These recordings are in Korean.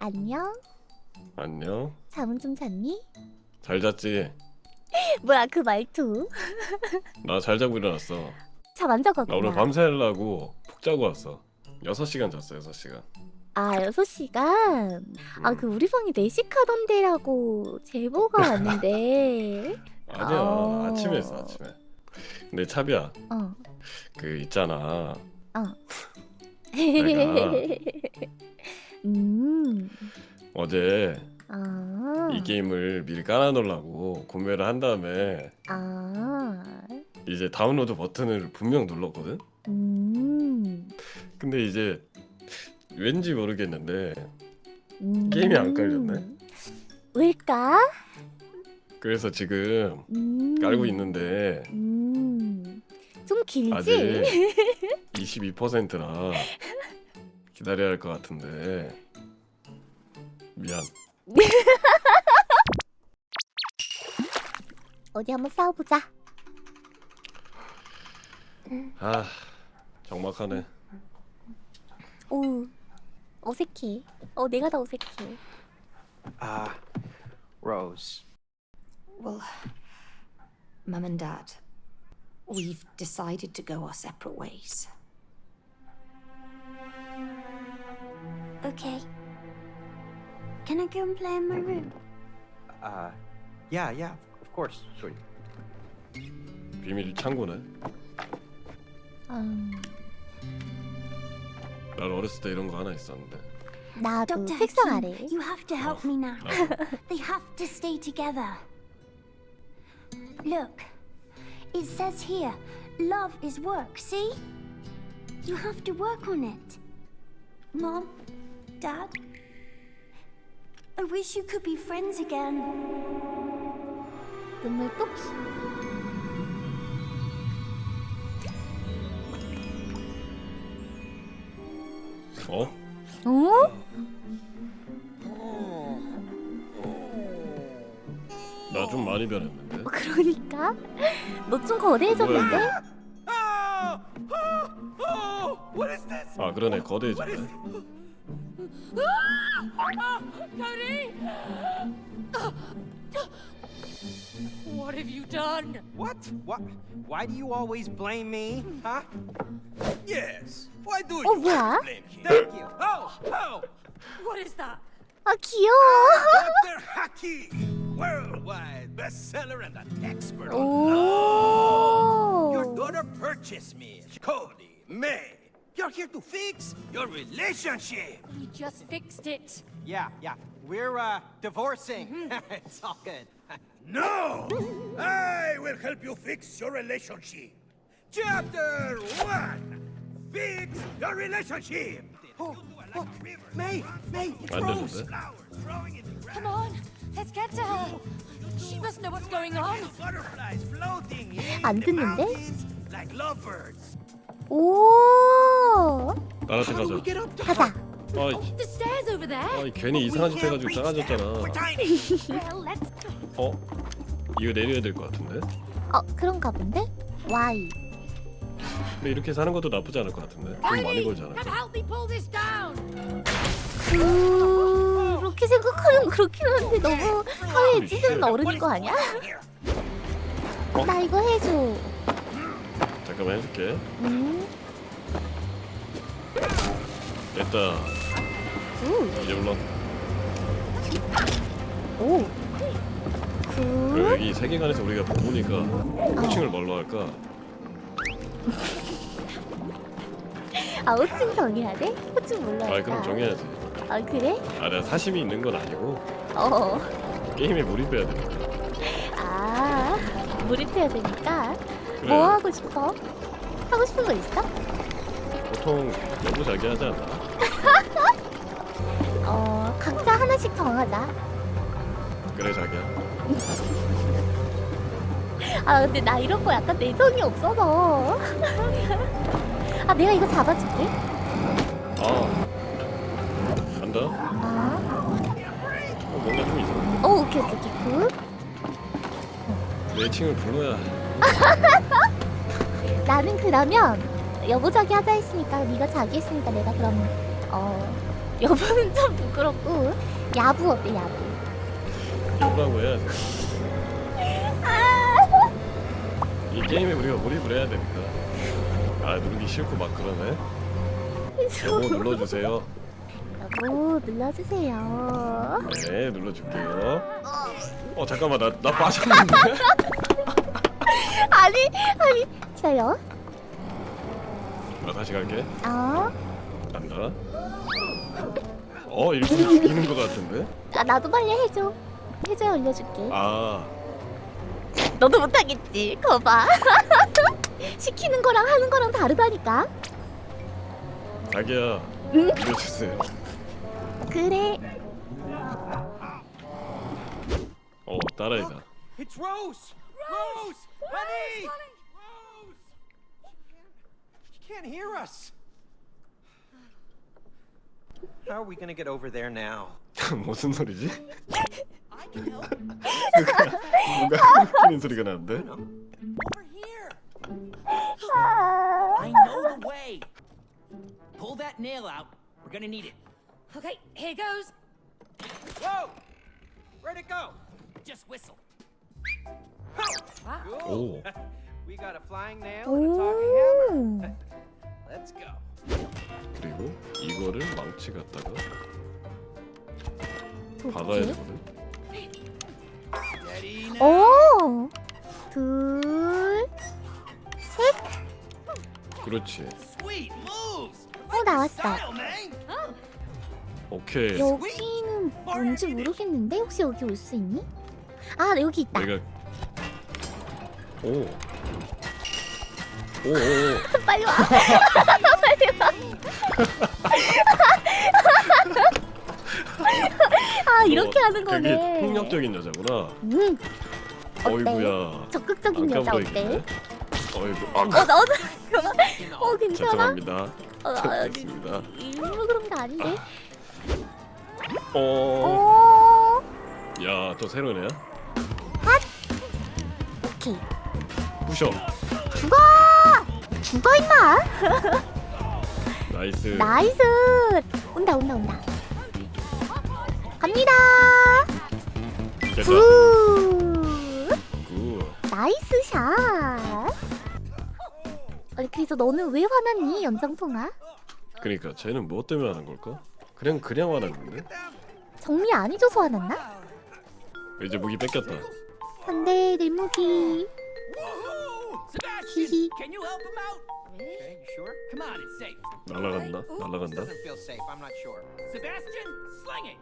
안녕? 안녕. 잠은 좀 잤니? 잘 잤지? 뭐야 그 말투? 나 잘 자고 일어났어. 잠안나 자갔구나. 오늘 밤새 하려고 푹 자고 왔어. 6시간 잤어, 6시간. 아 6시간? 아 그 우리 방이 4시 카던데라고 제보가 왔는데 아니야. 어. 아침에 했어, 아침에. 근데 차비야, 어 그 있잖아. 음. 어제 아. 이 게임을 미리 깔아놓으려고 구매를 한 다음에 아. 이제 다운로드 버튼을 분명 눌렀거든? 음. 근데 이제 왠지 모르겠는데 음. 게임이 안 깔렸네. 왜일까? 그래서 지금 음. 깔고 있는데 음. 좀 길지? 아직 22%라 기다려야 할 것 같은데 미안 어디 한번 싸워보자. 아 적막하네 오. 어색해. 어 내가 더 어색해. Uh, Rose. Well, Mum and Dad, we've decided to go our separate ways. Okay. Can I go and play in my room? Uh, yeah, yeah, of course, sweetie. 비밀 창고네 음. 난 어렸을 때 이런 거 하나 있었는데 나도 Dr. 책상 Hakim, 아래. you have to help me now. they have to stay together. Look, it says here, love is work, see? You have to work on it. Mom, Dad, I wish you could be friends again. 눈물 똑. 어? 어? 나 좀 많이 변했는데 그러니까 너 좀 거대해졌는데? 아 그러네 거대해졌네 Cody! What have you done? What? What? Why do you always blame me? Huh? Yes. Why do you oh, yeah? blame him? Thank you. Oh, oh. What is that? A cure. Dr. Haki, worldwide bestseller and an expert on oh. love. Your daughter purchased me, Cody May. You're here to fix your relationship. We just fixed it. Yeah, yeah. We're, uh, divorcing. Mm -hmm. it's all good. no! I will help you fix your relationship. Chapter 1! Fix your relationship! Oh, look! May! May! It's Rose! Come on! Let's get to her! She must know what's going on! Butterflies floating in the mountains like lovebirds! 오. do we 가자 가자. 아이, The stairs over there. 아이 괜히 이상한 짓 해가지고. Well, let's go. 어? 이거 내려야 될 것 같은데? 어 그런가 본데? Y. 근데 이렇게 사는 것도 나쁘지 않을 것 같은데? 돈 많이 벌잖아 come help me pull this down. 그... 그렇게 생각하면 그렇긴 한데 너무 사회에 찌드는 어른인 거 아니야? 어? 나 이거 해줘. 잠깐만 해줄게 음. 됐다 우. 이제 올라 오. 그리고 그. 여기 세계관에서 우리가 보니까 호칭을 뭘로 할까? 아 호칭 정해야 돼? 호칭 몰라. 아 그럼 정해야지 아 그래? 아 내가 사심이 있는 건 아니고 어. 게임에 몰입해야 되니까 아 몰입해야 되니까. 그래 뭐 하고 싶어? 하고 싶은 거 있어? 보통 여보자기 하지 않나? 어 각자 하나씩 정하자. 그래 자기야 아 근데 나 이런 거 약간 내성이 없어서. 아 내가 이거 잡아줄게. 아 간다? 아. 어, 뭔가 좀 이상한데 오 오케이 오케이 오케이 굿. 내 칭을 불러야 나는 그러면 여보자기 하자 했으니까 네가 자기 했으니까 내가 그럼 어 여부는 좀 부끄럽고 야부 어때 야부? 뭐라고 해야지. 이 게임에 우리가 몰입을 해야 되니까. 아 누르기 싫고 막 그러네. 여보 눌러주세요. 여보 눌러주세요. 네 눌러줄게요. 어 잠깐만 나 나 빠졌는데. 아니 아니 기다려. 나 다시 갈게. 어? 간다. 어 일꾼 죽이는 것 같은데? 아 나도 빨리 해줘. 해줘야 올려줄게. 아 너도 못하겠지. 거봐. 시키는 거랑 하는 거랑 다르다니까. 자기야 응? 눌러주세요. 그래. 어 딸아이다. It's Rose! Rose! Honey! Rose! She can't hear us. How are we gonna get over there now? 무슨 소리지? 뭔가 웃기는 소리가 나는데? Over here! I know the way. Pull that nail out. We're gonna need it. Okay, here goes. Whoa! Where'd it go? Just whistle. Cool. 오 we got a flying nail and a talking hammer. 오. Let's go. 그리고 이거를 망치 갖다가 박아야? 되거든. Steady now. 오. 둘. 셋. 그렇지. Sweet moves. 어 나왔어. Style, man. 오케이. 여기는 뭔지 모르겠는데 혹시 여기 올 수 있니? 아 여기 있다. 내가 오. 오, 오, 오. 빨리 와. 빨리 와. 아 이렇게 어, 하는 거네. 되게 폭력적인 여자구나. 음. 어이구야. 적극적인 여자 안 어때? 깜빡이네. 어이구. 아, 어 너도 어 괜찮아? 죄송합니다. 어, 어, 잘했습니다. 일부러 그런 거 아닌데. 어. 오. 야, 또 새로운 애야? 오케이. 부셔. 죽어. 죽어 임마. 나이스. 나이스. 온다 온다 온다. 갑니다. 됐다. 굿. 굿. 나이스 샷. 아니 그래서 너는 왜 화났니 연장통화? 그러니까 쟤는 무엇 때문에 하는 걸까? 그냥 그냥 화났는데? 정리 안 해줘서 화났나? 이제 무기 뺏겼다. 안돼 내 무기. Sebastian, 히히. can you help him out? Okay, you sure? Come on, it's safe. 날라간다. 날라간다. doesn't feel safe. I'm not sure. Sebastian, sling it.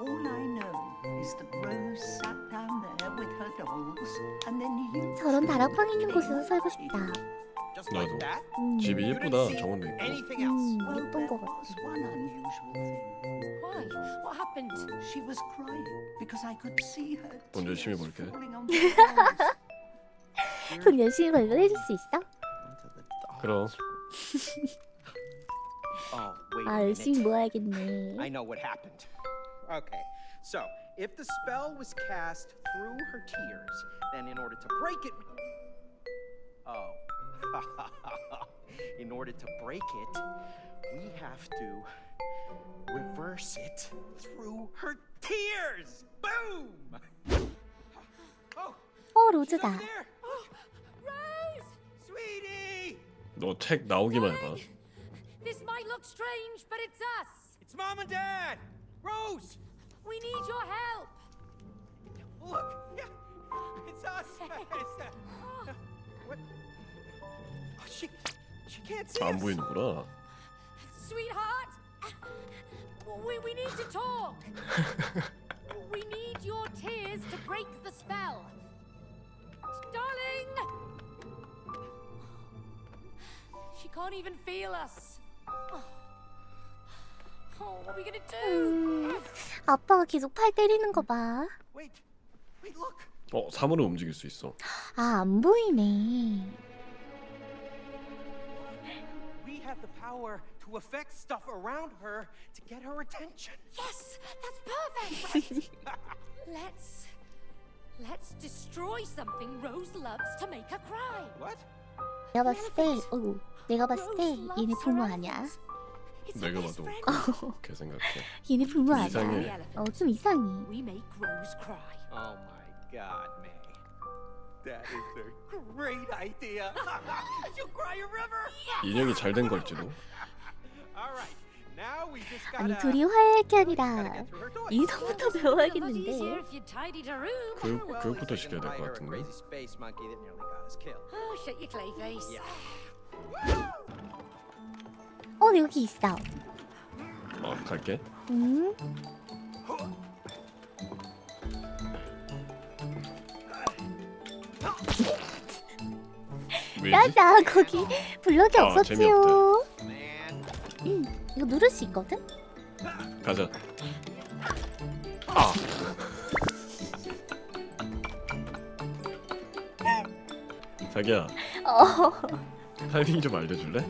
All I know is that Rose sat down there with her dolls, and then you. 저런 다락방 있는 곳에서 살고 싶다. Just like 나도. that? 음. 집이 You 예쁘다. 정원도 있고. anything else? 음, 예쁜 거 같아. was one unusual thing. Why? What happened? She was crying because I could see her 돈 열심히 tears 벌게. falling on the dolls. 돈 열심히 벌면 해줄 수 있어? Onto the doll. 그럼 Oh, wait 아 a 열심히 minute. 모아야겠네. I know what happened. Okay, so if the spell was cast through her tears, then in order to break it. Oh. in order to break it, we have to reverse it through her tears. Boom! Oh, 어 she's 로즈다. over there. Rose! Sweetie! 너 책 나오기만 해봐. This might look strange, but it's us. It's mom and dad! Rose! We need your help. Look! Yeah! It's us! It's that. What? Oh, she, she can't see 안 us. 보이는구나. Sweetheart, we, we need to talk. we need your tears to break the spell. Darling! She can't even feel us. Oh, what are we gonna do? 음, 아빠가 계속 팔 때리는 거 봐. Wait, wait, look! 어, 사물을 움직일 수 있어. 아 안 보이네. We have the power to affect stuff around her to get her attention. Yes, that's perfect. let's let's destroy something Rose loves to make her cry. What? 내가 봤을 때, 어, 내가 봤을 때 얘네 부모 아니야. 내가 봐도 그렇게 생각해. 얘네 부모 아니야. 이상해. 어, 좀 이상해. We make Rose cry. Oh my god, May. That is a great idea. You'll cry a river. 인형이 잘 된 걸지도. 아니 둘이 화해할 게 아니라. 인성부터 easier 배워야겠는데. if you tidied her room. 교육 교육부터 시켜야 될 것 같은데. crazy space monkey that nearly got us killed. Oh, shut your clay face. Yeah. 어, 여기 있어. 어 갈게. 음. 왜지? 맞아, 거기 블럭이 아, 없었지요. Man. 음, 이거 누를 수 있거든? 가자. 아. 자기야 어, 타이밍 좀 알려줄래?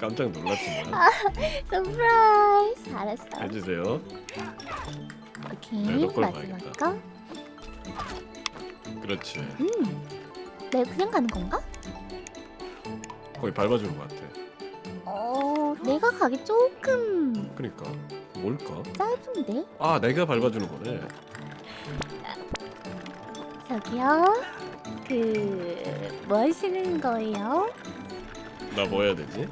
깜짝 놀랐지만 서프라이즈. 알았어. 해주세요. 오케이, 네, 너 걸로 마지막. 거. 그렇지. 음, 내가 그냥 가는 건가? 거기 밟아주는 것 같아. 어, 내가 가기 조금 그니까 뭘까? 짧은데? 아 내가 밟아주는 거네. 저기요. 그, 뭐 하시는 거예요? 나 뭐 해야 되지?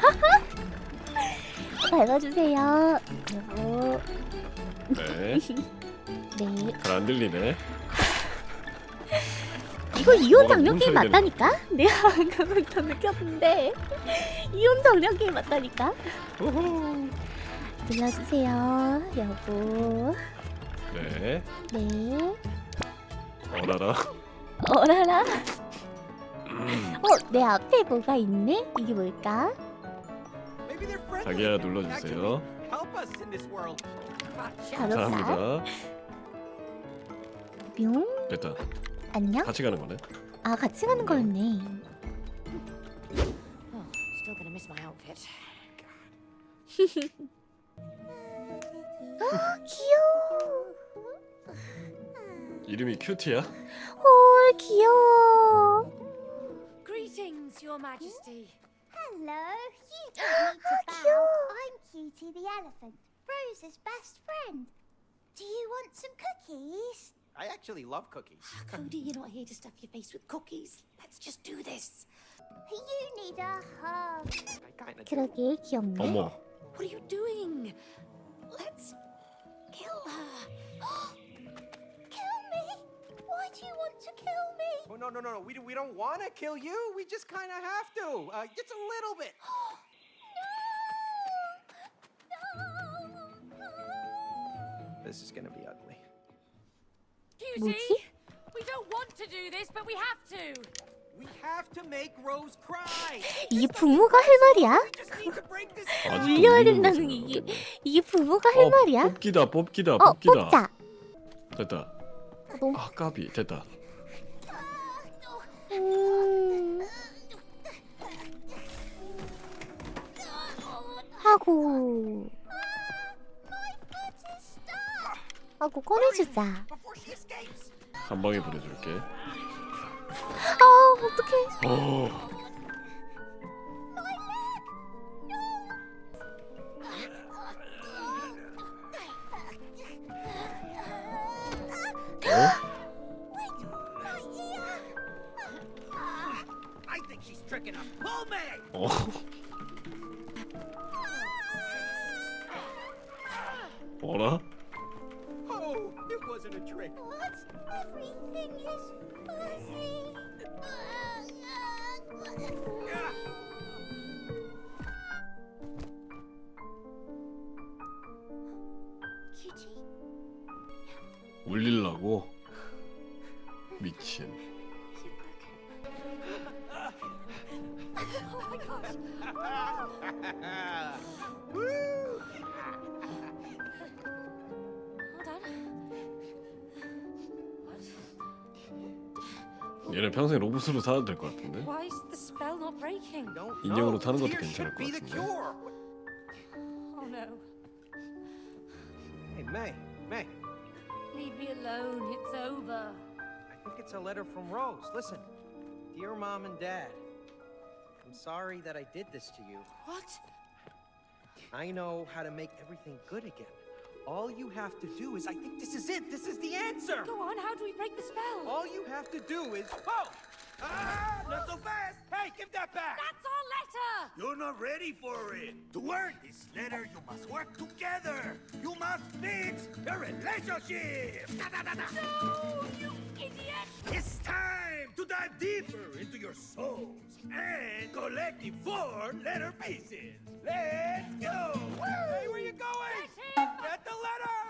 밟아주세요. 여보. 네. 네. 잘 안 들리네. 이거 이혼 장려 게임 맞다니까? 내가 방금부터 느꼈는데 이혼 장려 게임 맞다니까? 눌러주세요 여보 네. 네 어라라. 어라라 음, 어? 내 앞에 뭐가 있네? 이게 뭘까? 자기야 눌러주세요. actually Help us in this world. 간호사 감사합니다. 뿅 됐다. 안녕? 같이 가는 거네. 아 같이 가는 거였네 Oh, still gonna miss my outfit. 귀여워 이름이 큐티야? 헐 귀여워 Greetings, Your Majesty. Hello, you don't need to bow. I'm Cutie the elephant, Rose's best friend. Do you want some cookies? I actually love cookies. Cody, you're not here to stuff your face with cookies. Let's just do this. You need a hug. I kind of 그러게 귀엽네 어머. What are you doing? Let's kill her. Kill me? Why do you want to kill me? Oh, no, no, no, no. We, we don't want to kill you. We just kind of have to. Uh, just a little bit. This is going to be ugly. 뭐지? we don't want to do this, but we have to. We have to make Rose cry. 이게 부모가 할 말이야? 울리는 된다는 거지, 이게. 이게 부모가 할 어, 말이야? 뽑기다 뽑기다 어 뽑기다. 뽑자 됐다. 너무 아 까비 됐다. 음... 하고 하고 꺼내주자. 한 방에 보내줄게. 아 어떡해 어. 어. 어라? Oh, wasn't a trick. What? Everything is fuzzy. 울릴라고? 미친. 얘는 평생 로봇으로 살아도 될 것 같은데? Why is the spell not breaking? Don't 인형으로 know. 타는 것도 Tears 괜찮을 should be 것 the 같은데? cure. Oh no. Hey, May, May. Leave me alone. It's over. I think it's a letter from Rose. Listen. Cutie, you have to come with me. Rose, Rose is my best friend. Rose, Rose, Dear Mom and Dad, I'm sorry that I did this to you. What? I know how to make everything good again. All you have to do is, I think this is it. This is the answer. Go on, how do we break the spell? All you have to do is, whoa! Ah, not so fast! Hey, give that back! That's our you're not ready for it! To work this letter, you must work together! You must fix your relationship! Da, da, da, no, you idiot! It's time to dive deeper into your souls and collect the four letter pieces! Let's go! Woo! Hey, where you going? Get the letter!